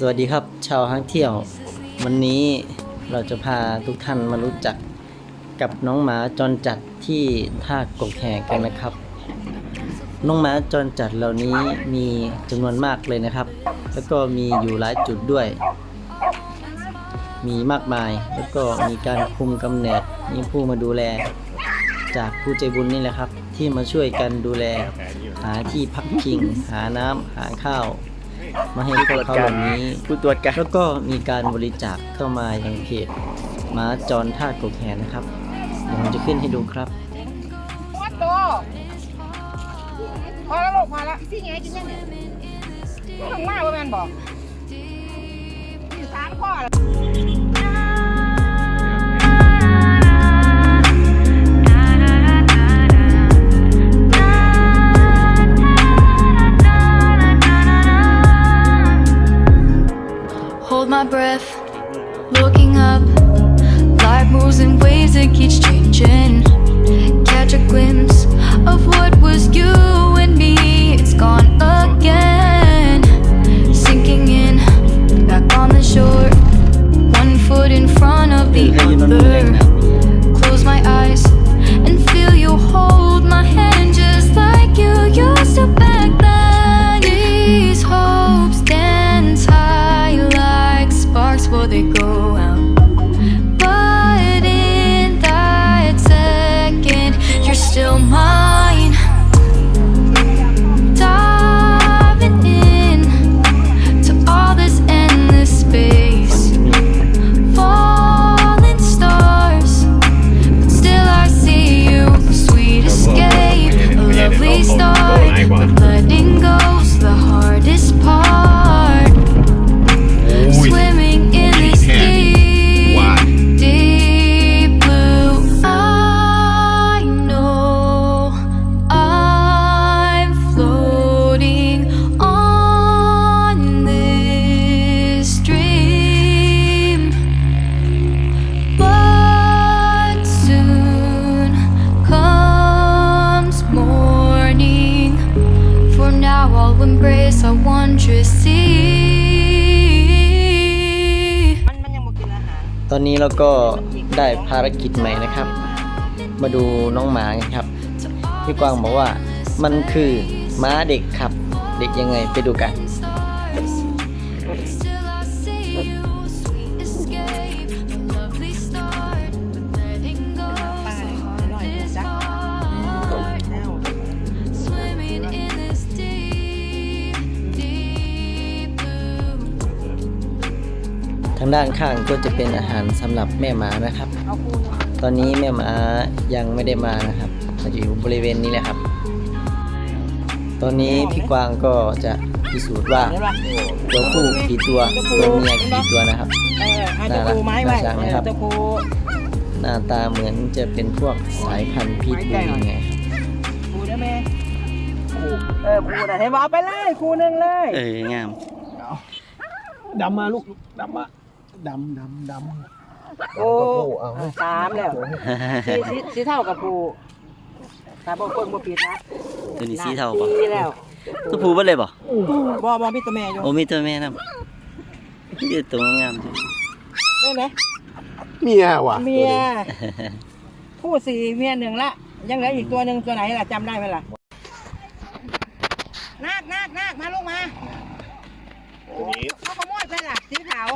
สวัสดีครับ ชาวห้างเที่ยว วันนี้เราจะพาทุกท่านมารู้จักกับน้องหมาจรจัดที่ท่ากกแห่กันนะครับ น้องหมาจรจัดเหล่านี้มีจำนวนมากเลยนะครับ แล้วก็มีอยู่หลายจุดด้วย มีมากมายแล้วก็มีการคุมกำเนิดมีผู้มาดูแล จากผู้ใจบุญนี่แหละครับ ที่มาช่วยกันดูแล หาที่พักพิง หาน้ำหาข้าว มาให้พวกเขาเหล่านี้ผู้ตรวจการแล้วก็มีการบริจาคเข้ามาอย่างเพจหมาจรท่ากกแหนนะครับเดี๋ยวผมจะขึ้นให้ดูครับวัดโตพอแล้วลูกพอแล้วที่ไงกินยังเนี่ยต้องมาว่าแมนบอกมีสามข้อแล้ว ตอนนี้เราก็ได้ภารกิจใหม่นะครับ มาดูน้องหมาครับพี่กวางบอกว่ามันคือม้าเด็กครับ เด็กยังไงไปดูกันางด้านข้างก็จะเป็นอาหารสำหรับแม่หมานะครับเอาคูณตอนนี้แม่หมายังไม่ได้มานะครับมาอยู่บริเวณนี้แหละครับ ตอนนี้พี่กวางก็จะพิสูจน์ว่าเห็นป่ะตัวผู้กี่ตัวตัวเมียกี่ตัวนะครับเออเอาตะปูไม้ไว้น่ารักนะครับเออตะปูหน้าตาเหมือนจะเป็นพวกสายพันธุ์พีทบูยังไงครับปูได้ไหมปูเออปูนะให้บอกไปเลยคูหนึ่งเลย เอองามดำมาลูกดำมา ดำดำดำโอ้สามแล้วสีสีสีเท่ากับปูตาบอกคนบ่ผิดนะตัวนี้สีเทาปะสีแล้วตัวผู้บ่เลยปะบ่บ่มีตัวแม่อยู่โอ้มีตัวแม่นำนี่ตัวงามจังได้ไหมเมียว่ะเมียผู้สี่เมียหนึ่งละยังเหลืออีกตัวหนึ่งตัวไหนล่ะจำได้ไหมล่ะนาคนาคนาคมาลูกมาเขาขโมยไปล่ะสีขาว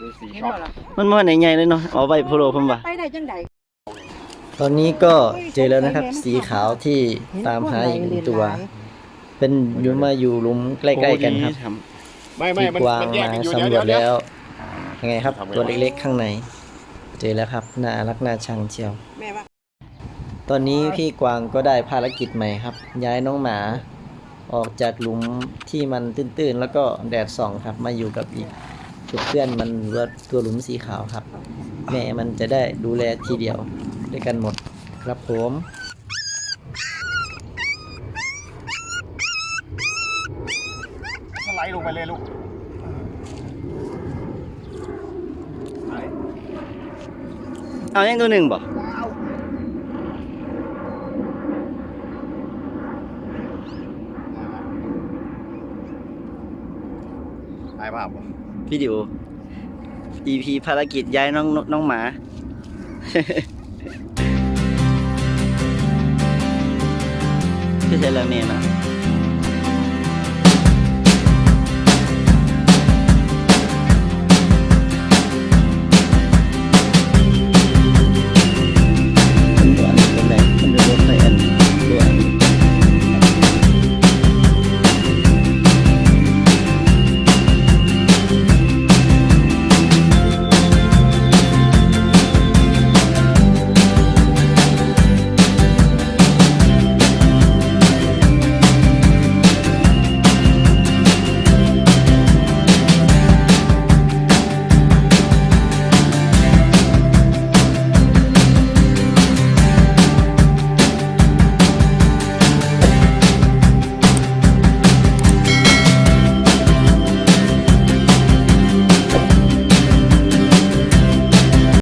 ดูสีเห็นช็อปบ่ล่ะมันมันใหญ่ๆเลยเนาะเอาไว้โพโลผมว่าไปได้จังไดตอนนี้ก็เจอแล้วนะครับ สีขาวที่ตามหาอีกหนึ่งตัว เป็นอยู่มาอยู่หลุมใกล้ๆกันครับ ไม่ไม่พี่มันกวางมันแยกมากันอยู่สำรเดี๋วยวจเดี๋ยว แล้วยังไงครับ ทำไงตัวเล็กๆข้างใน เจอแล้วครับน่ารักน่าชังเชียว แม่ว่าตอนนี้พี่กวางก็ได้ภารกิจใหม่ครับ ย้ายน้องหมาออกจากหลุมที่มันตื้นๆ แล้วก็แดดส่องครับมาอยู่กับอีก กับเพื่อนมันว่าตัวหลุมสีขาวครับ แม่มันจะได้ดูแลทีเดียวด้วยกันหมดครับผมสไลด์ลงไปเลยลูกเอายังตัวหนึ่งบ่ถ่ายภาพบ่ พี่ดิว EP ภารกิจย้ายน้องน้องหมาคือใช่แล้วเนี่ยนะ